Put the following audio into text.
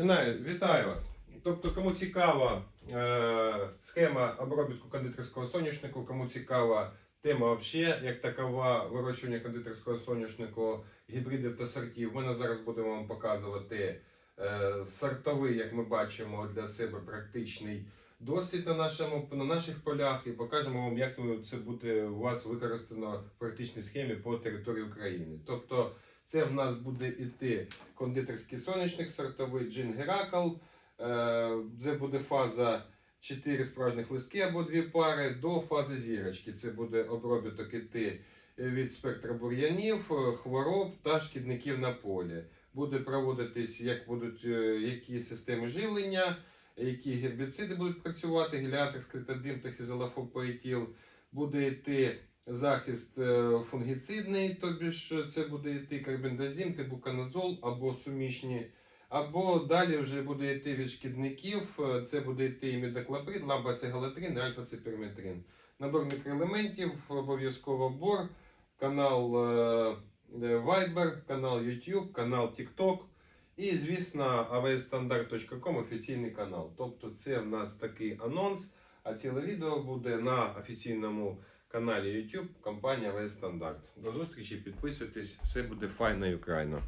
Вітаю, вас. Тобто, кому цікава е, схема обробітку кондитерського соняшнику, кому цікава тема взагалі, як такова вирощування кондитерського соняшнику, гібридів та сортів, ми зараз будемо вам показувати сортовий, як ми бачимо, для себе практичний досвід на, нашому, на наших полях і покажемо вам, як це буде у вас використано в практичній схемі по території України. Тобто, це в нас буде іти кондитерський сонячник, сортовий джин Геракл. Е, Це буде фаза 4 справжніх листки або дві пари до фази зірочки. Це буде обробіток іти від спектра бур'янів, е, хвороб та шкідників на полі. Буде проводитись, як будуть е, які системи живлення, які гербіциди будуть працювати, геліатор, склітодим та хізелафопоетіл. Буде йти захист е, фунгіцидний, тобі ж це буде йти карбендазим, тибуканазол або сумішні. Або далі вже буде йти від шкідників, е, це буде йти імідоклоприд, ламбацегалатрин, альфа-циперметрин. Набор мікроелементів, обов'язково бор, канал е, е, Viber, канал YouTube, канал TikTok. І, звісно, avstandard.com офіційний канал. Тобто, це в нас такий анонс, а ціле відео буде на офіційному каналі YouTube компанія Standard. До зустрічі, підписуйтесь, все буде файно і Україна.